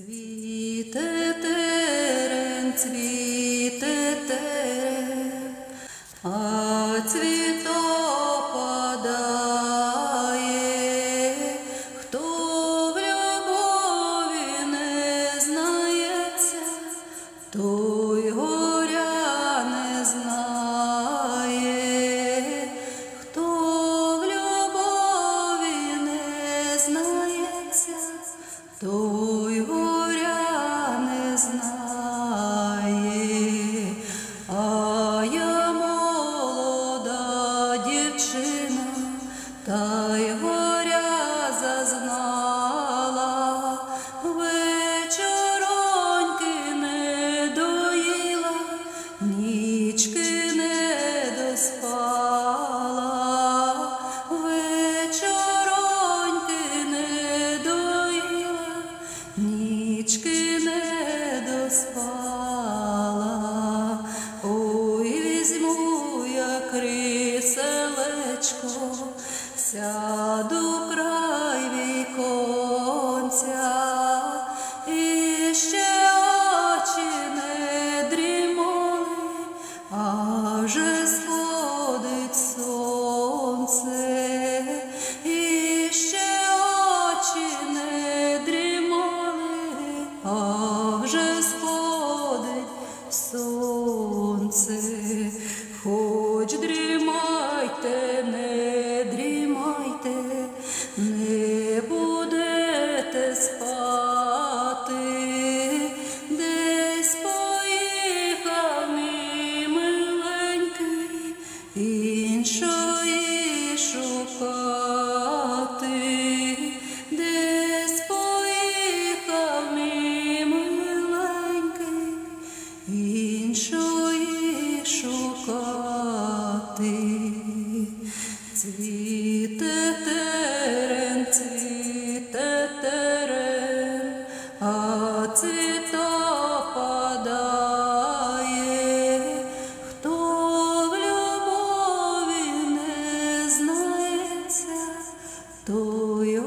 Цвіте терен, цвіте терен, а цвіто падає, хто в любові не знається, той дівчина, та й горя зазнала, вечороньки не доїла, нічки не доспала, вечороньки не доїла, кріселечко, сяду край віконця, ще не дрімали, а вже сонце, і ще очі не дрімали, а вже сонце, хоч дрімайте, не дрімайте, не будете спати, десь поїхав мій миленький, іншої шукати, десь поїхав мій миленький, іншої шукати. Цвіте терен, цвіте терен, а цвіта падає, хто в любові не знається, той